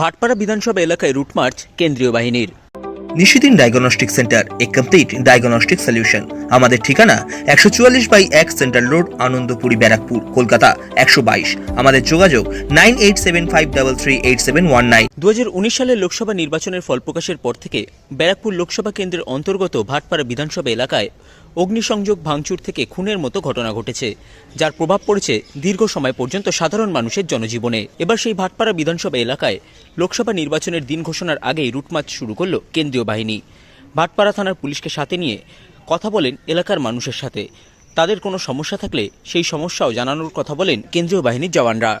ভাটপাড়া বিধানসভা এলাকায় রুটমার্চ কেন্দ্রীয় বাহিনীর। নিশিদিন ডায়াগনস্টিক সেন্টার এ কমপ্লিট ডায়াগনস্টিক সলিউশন। আমাদের ঠিকানা একশো চুয়াল্লিশ বাই এক সেন্ট্রাল রোড আনন্দপুরি ব্যারাকপুর কলকাতা একশো বাইশ। আমাদের যোগাযোগ nine eight seven five double three eight seven one nine. দু সালের লোকসভা নির্বাচনের ফল প্রকাশের পর থেকে ব্যারাকপুর লোকসভা কেন্দ্রের অন্তর্গত ভাটপাড়া বিধানসভা এলাকায় অগ্নিসংযোগ ভাঙচুর থেকে খুনের মতো ঘটনা ঘটেছে, যার প্রভাব পড়েছে দীর্ঘ সময় পর্যন্ত সাধারণ মানুষের জনজীবনে। এবার সেই ভাটপাড়া বিধানসভা এলাকায় লোকসভা নির্বাচনের দিন ঘোষণার আগেই রুটমার্চ শুরু করল কেন্দ্রীয় বাহিনী। ভাটপাড়া থানার পুলিশকে সাথে নিয়ে কথা বলেন এলাকার মানুষের সাথে। তাদের কোনো সমস্যা থাকলে সেই সমস্যাও জানানোর কথা বলেন কেন্দ্রীয় বাহিনীর জওয়ানরা।